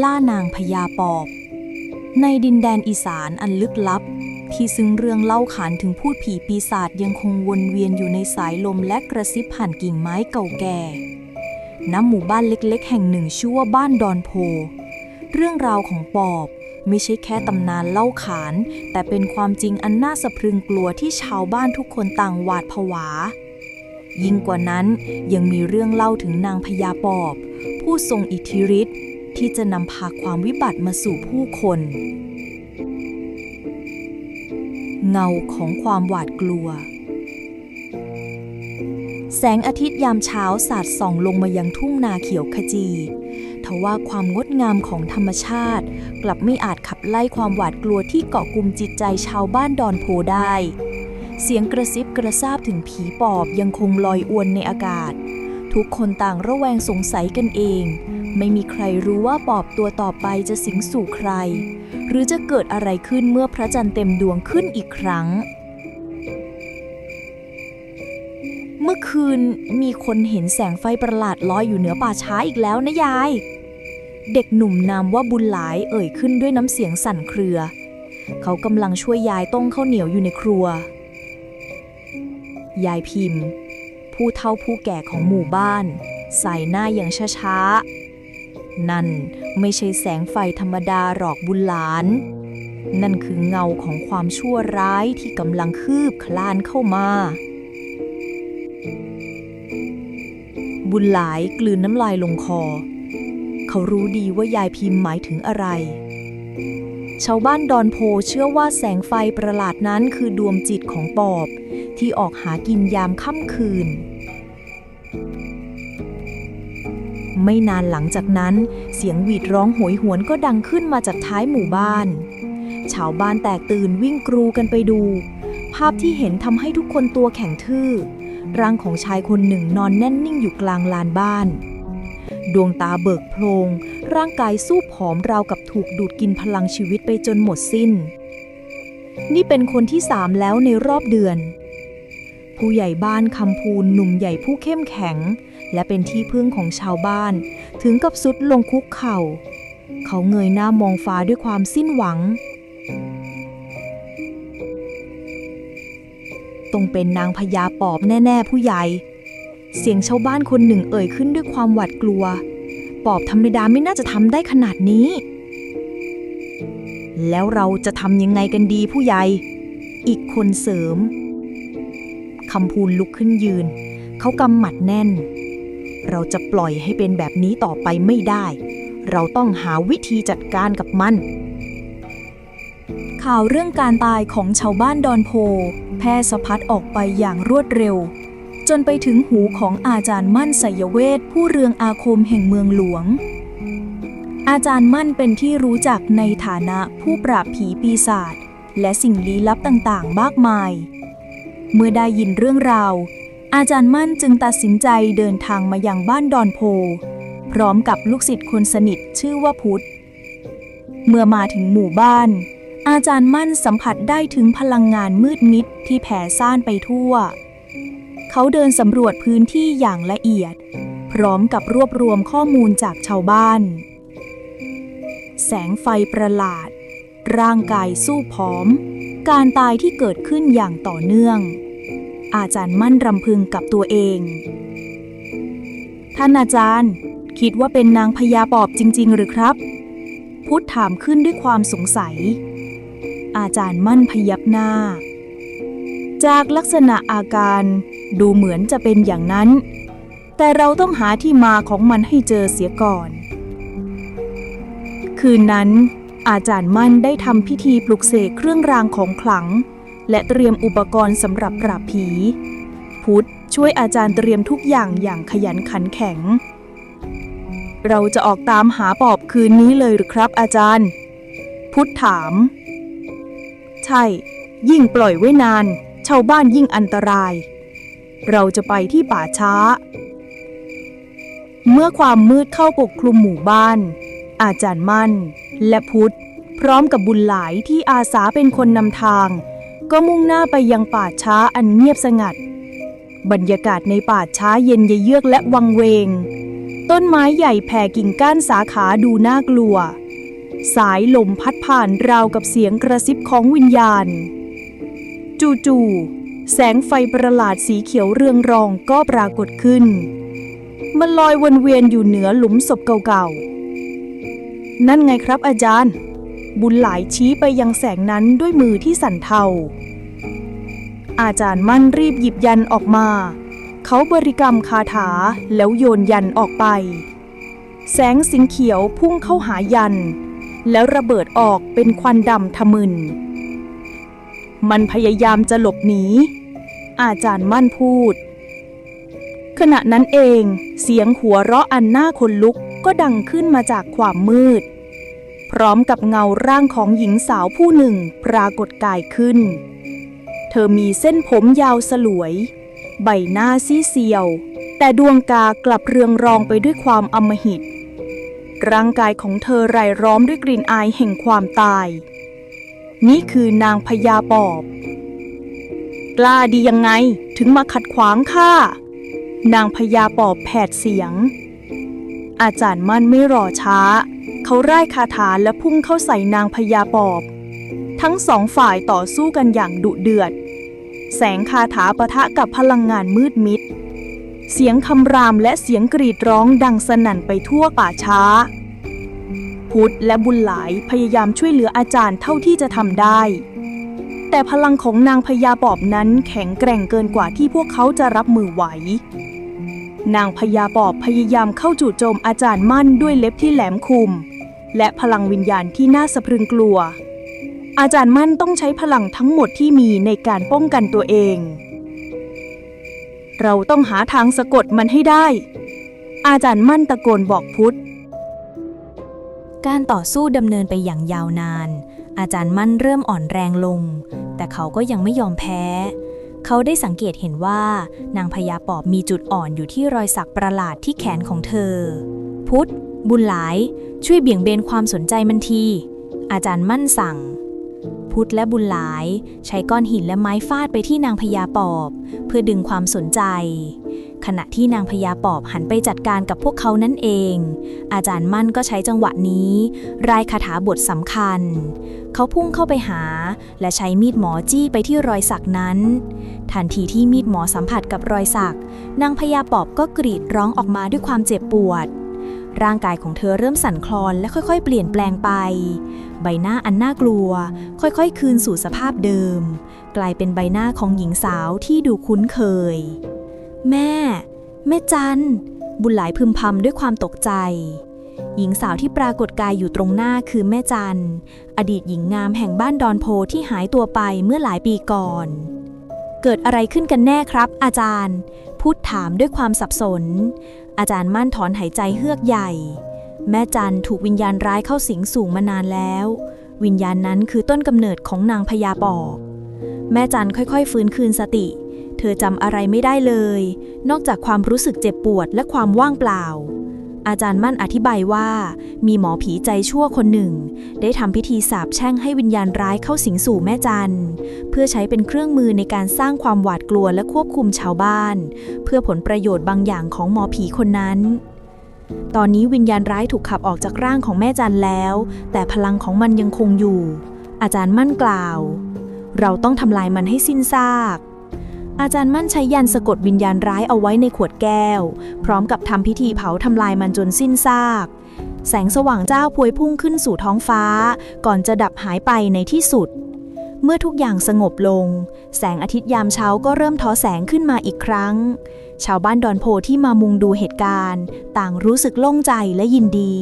ล่านางพญาปอบ ในดินแดนอีสานอันลึกลับ ที่ซึ่งเรื่องเล่าขานถึงพูดผีปีศาจยังคงวนเวียนอยู่ในสายลมและกระซิบผ่านกิ่งไม้เก่าแก่ ณ หมู่บ้านเล็กๆ แห่งหนึ่งชื่อว่าบ้านดอนโพ เรื่องราวของปอบไม่ใช่แค่ตำนานเล่าขาน แต่เป็นความจริงอันน่าสะพรึงกลัวที่ชาวบ้านทุกคนต่างหวาดผวา ยิ่งกว่านั้นยังมีเรื่องเล่าถึงนางพญาปอบ ผู้ทรงอิทธิฤทธิ์ ที่จะนำพาความวิบัติมาสู่ผู้คน เงาของความหวาดกลัว แสงอาทิตย์ยามเช้าสาดส่องลงมายังทุ่งนาเขียวขจีทว่าความงดงามของธรรมชาติ กลับไม่อาจขับไล่ความหวาดกลัวที่เกาะกลุ่มจิตใจชาวบ้านดอนโพได้ เสียงกระซิบกระซาบถึงผีปอบยังคงลอยอวนในอากาศ ทุกคนต่างระแวงสงสัยกันเอง ไม่มีใครรู้ว่าปอบตัวต่อไปจะสิงสู่ใคร หรือจะเกิดอะไรขึ้นเมื่อพระจันทร์เต็มดวงขึ้นอีกครั้ง เมื่อคืนมีคนเห็นแสงไฟประหลาดลอยอยู่เหนือป่าช้าอีกแล้วนะยาย เด็กหนุ่มนามว่าบุญหลายเอ่ยขึ้นด้วยน้ำเสียงสั่นเครือ เขากำลังช่วยยายต้มข้าวเหนียวอยู่ในครัว ยายพิมพ์ ผู้เฒ่าผู้แก่ของหมู่บ้านใส่หน้าอย่างช้าๆ นั่นไม่ใช่แสงไฟธรรมดาหรอกบุญหลาน นั่นคือเงาของความชั่วร้ายที่กำลังคืบคลานเข้ามา บุญหลายกลืนน้ำลายลงคอ เขารู้ดีว่ายายพิมพ์หมายถึงอะไร ชาวบ้านดอนโพเชื่อว่าแสงไฟประหลาดนั้นคือดวงจิตของปอบ ที่ออกหากินยามค่ำคืน ไม่นานหลังจากนั้น เสียงหวีดร้องโหยหวนก็ดังขึ้นมาจากท้ายหมู่บ้าน ชาวบ้านแตกตื่นวิ่งกรูกันไปดู ภาพที่เห็นทำให้ทุกคนตัวแข็งทื่อ ร่างของชายคนหนึ่งนอนแน่นนิ่งอยู่กลางลานบ้าน ดวงตาเบิกโพลงร่างกายสู้ผอมราวกับถูกดูดกินพลังชีวิตไปจนหมดสิ้น นี่เป็นคนที่สามแล้วในรอบเดือน ผู้ใหญ่บ้านคำพูนหนุ่มใหญ่ผู้เข้มแข็ง และเป็นที่พึ่งของชาวบ้าน ถึงกับสุดลงคุกเข่า เขาเงยหน้ามองฟ้าด้วยความสิ้นหวังต้องเป็นนางพญาปอบแน่ ๆ ผู้ใหญ่ เสียงชาวบ้านคนหนึ่งเอ่ยขึ้นด้วยความหวาดกลัว ปอบธรรมดาไม่น่าจะทำได้ขนาดนี้ แล้วเราจะทำยังไงกันดีผู้ใหญ่ อีกคนเสริมคำพูนลุกขึ้นยืน เขากำหมัดแน่น เราจะปล่อยให้เป็นแบบนี้ต่อไปไม่ได้ เราต้องหาวิธีจัดการกับมัน ข่าวเรื่องการตายของชาวบ้านดอนโพ แพร่สะพัดออกไปอย่างรวดเร็ว จนไปถึงหูของอาจารย์มั่นไสยเวทผู้เรืองอาคมแห่งเมืองหลวง อาจารย์มั่นเป็นที่รู้จักในฐานะผู้ปราบผีปีศาจและสิ่งลี้ลับต่างๆ มากมาย เมื่อได้ยินเรื่องราว อาจารย์มั่นจึงตัดสินใจเดินทางมายังบ้านดอนโพ พร้อมกับลูกศิษย์คนสนิทชื่อว่าพุทธ เมื่อมาถึงหมู่บ้าน อาจารย์มั่นสัมผัสได้ถึงพลังงานมืดมิดที่แผ่ซ่านไปทั่ว เขาเดินสำรวจพื้นที่อย่างละเอียด พร้อมกับรวบรวมข้อมูลจากชาวบ้าน แสงไฟประหลาด ร่างกายสู้ผอม การตายที่เกิดขึ้นอย่างต่อเนื่อง อาจารย์มั่นรำพึงกับตัวเอง ท่านอาจารย์ คิดว่าเป็นนางพญาปอบจริง ๆ หรือครับ พุทธถามขึ้นด้วยความสงสัย อาจารย์มั่นพยักหน้า จากลักษณะอาการดูเหมือนจะเป็นอย่างนั้น แต่เราต้องหาที่มาของมันให้เจอเสียก่อน คืนนั้นอาจารย์มั่นได้ทำพิธีปลุกเสกเครื่องรางของขลัง และเตรียมอุปกรณ์สำหรับปราบผี พุทธช่วยอาจารย์เตรียมทุกอย่างอย่างขยันขันแข็ง เราจะออกตามหาปอบคืนนี้เลยหรือครับอาจารย์ พุทธถาม ใช่ ยิ่งปล่อยไว้นาน ชาวบ้านยิ่งอันตราย เราจะไปที่ป่าช้า เมื่อความมืดเข้าปกคลุมหมู่บ้าน อาจารย์มั่น และพุทธพร้อมกับบุญหลายที่อาสาเป็นคนนำทาง ก็มุ่งหน้าไปยังป่าช้าอันเงียบสงัด บรรยากาศในป่าช้าเย็นเยือกและวังเวงตต้นไม้ใหญ่แผ่กิ่งก้านสาขาดูน่ากลัว สายลมพัดผ่านราวกับเสียงกระซิบของวิญญาณ จู่ๆแสงไฟประหลาดสีเขียวเรืองรองก็ปรากฏขึ้น มันลอยวนเวียนอยู่เหนือหลุมศพเก่าๆ นั่นไงครับอาจารย์ บุญหลายชี้ไปยังแสงนั้นด้วยมือที่สั่นเทา อาจารย์มั่นรีบหยิบยันออกมา เขาบริกรรมคาถาแล้วโยนยันออกไป แสงสิงเขียวพุ่งเข้าหายัน แล้วระเบิดออกเป็นควันดำทะมึน มันพยายามจะหลบหนี อาจารย์มั่นพูด ขณะนั้นเองเสียงหัวเราะอันน่าขนลุกก็ดังขึ้นมาจากความมืด พร้อมกับเงาร่างของหญิงสาวผู้หนึ่งปรากฏกายขึ้น เธอมีเส้นผมยาวสลวย ใบหน้าซีเซียว แต่ดวงกากลับเรืองรองไปด้วยความอำมหิต ร่างกายของเธอรายล้อมด้วยกลิ่นอายแห่งความตาย นี่คือนางพญาปอบ กล้าดียังไงถึงมาขัดขวางข้านางพญาปอบแผดเสียง อาจารย์มั่นไม่รอช้า เขาร่ายคาถาและพุ่งเข้าใส่นางพญาปอบ ทั้งสองฝ่ายต่อสู้กันอย่างดุเดือด แสงคาถาปะทะกับพลังงานมืดมิด เสียงคำรามและเสียงกรีดร้องดังสนั่นไปทั่วป่าช้า พุทธและบุญหลายพยายามช่วยเหลืออาจารย์เท่าที่จะทำได้ แต่พลังของนางพญาปอบนั้นแข็งแกร่งเกินกว่าที่พวกเขาจะรับมือไหว นางพญาปอบพยายามเข้าจู่โจมอาจารย์มั่นด้วยเล็บที่แหลมคมและพลังวิญญาณที่น่าสะพรึงกลัว อาจารย์มั่นต้องใช้พลังทั้งหมดที่มีในการป้องกันตัวเอง เราต้องหาทางสะกดมันให้ได้ อาจารย์มั่นตะโกนบอกพุทธ การต่อสู้ดำเนินไปอย่างยาวนาน อาจารย์มั่นเริ่มอ่อนแรงลง แต่เขาก็ยังไม่ยอมแพ้ เขาได้สังเกตเห็นว่านางพญาปอบมีจุดอ่อนอยู่ที่รอยสักประหลาดที่แขนของเธอ พุทธ บุญหลาย ช่วยเบี่ยงเบนความสนใจมันที อาจารย์มั่นสั่ง พุทธและบุญหลาย ใช้ก้อนหินและไม้ฟาดไปที่นางพญาปอบ เพื่อดึงความสนใจ ขณะที่นางพญาปอบหันไปจัดการกับพวกเขานั่นเอง อาจารย์มั่นก็ใช้จังหวะนี้ รายคาถาบทสำคัญ เขาพุ่งเข้าไปหา และใช้มีดหมอจี้ไปที่รอยสักนั้น ทันทีที่มีดหมอสัมผัสกับรอยสัก นางพญาปอบก็กรีดร้องออกมาด้วยความเจ็บปวด ร่างกายของเธอเริ่มสั่นคลอนและค่อยๆ เปลี่ยนแปลงไป ใบหน้าอันน่ากลัว ค่อยๆ คืนสู่สภาพเดิม กลายเป็นใบหน้าของหญิงสาวที่ดูคุ้นเคย แม่ แม่จัน บุญหลายพึมพำด้วยความตกใจ หญิงสาวที่ปรากฏกายอยู่ตรงหน้าคือแม่จัน อดีตหญิงงามแห่งบ้านดอนโพที่หายตัวไปเมื่อหลายปีก่อน เกิดอะไรขึ้นกันแน่ครับ อาจารย์ พูดถามด้วยความสับสน อาจารย์มั่นถอนหายใจเฮือกใหญ่ แม่จันถูกวิญญาณร้ายเข้าสิงสู่มานานแล้ว วิญญาณนั้นคือต้นกำเนิดของนางพญาปอบแม่จันค่อยๆ ฟื้นคืนสติ ธอจำอะไรไม่ได้เลย นอกจากความรู้สึกเจ็บปวดและความว่างเปล่า อาจารย์มั่นอธิบายว่า มีหมอผีใจชั่วคนหนึ่ง ได้ทำพิธีสาบแช่งให้วิญญาณร้ายเข้าสิงสู่แม่จันเพื่อใช้เป็นเครื่องมือในการสร้างความหวาดกลัวและควบคุมชาวบ้าน เพื่อผลประโยชน์บางอย่างของหมอผีคนนั้นตอนนี้วิญญาณร้ายถูกขับออกจากร่างของแม่จันแล้ว แต่พลังของมันยังคงอยู่ อาจารย์มั่นกล่าว เราต้องทำลายมันให้สิ้นซาก อาจารย์มั่นใช้ยันสะกดวิญญาณร้ายเอาไว้ในขวดแก้ว พร้อมกับทำพิธีเผาทำลายมันจนสิ้นซาก แสงสว่างเจ้าพวยพุ่งขึ้นสู่ท้องฟ้า ก่อนจะดับหายไปในที่สุด เมื่อทุกอย่างสงบลง แสงอาทิตย์ยามเช้าก็เริ่มทอแสงขึ้นมาอีกครั้ง ชาวบ้านดอนโพที่มามุงดูเหตุการณ์ ต่างรู้สึกโล่งใจและยินดี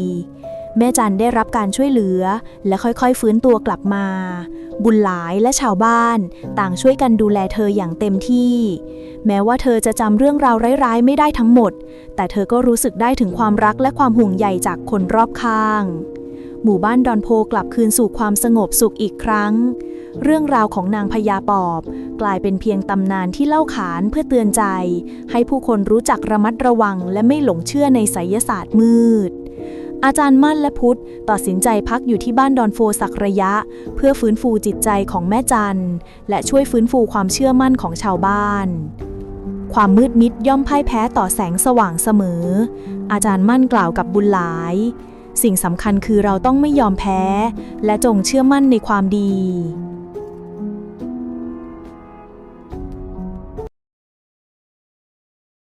แม่จันได้รับการช่วยเหลือ และค่อยๆฟื้นตัวกลับมา บุญหลายและชาวบ้าน ต่างช่วยกันดูแลเธออย่างเต็มที่ แม้ว่าเธอจะจำเรื่องราวร้ายๆ ไม่ได้ทั้งหมด แต่เธอก็รู้สึกได้ถึงความรักและความห่วงใยจากคนรอบข้าง หมู่บ้านดอนโพกลับคืนสู่ความสงบสุขอีกครั้ง เรื่องราวของนางพญาปอบ กลายเป็นเพียงตำนานที่เล่าขานเพื่อเตือนใจ ให้ผู้คนรู้จักระมัดระวังและไม่หลงเชื่อในไสยศาสตร์มืด อาจารย์มั่นและพุทธตัดสินใจพักอยู่ที่บ้านดอนโฟสักระยะ เพื่อฟื้นฟูจิตใจของแม่จันและช่วยฟื้นฟูความเชื่อมั่นของชาวบ้าน ความมืดมิดย่อมพ่ายแพ้ต่อแสงสว่างเสมอ อาจารย์มั่นกล่าวกับบุญหลาย สิ่งสำคัญคือเราต้องไม่ยอมแพ้ และจงเชื่อมั่นในความดี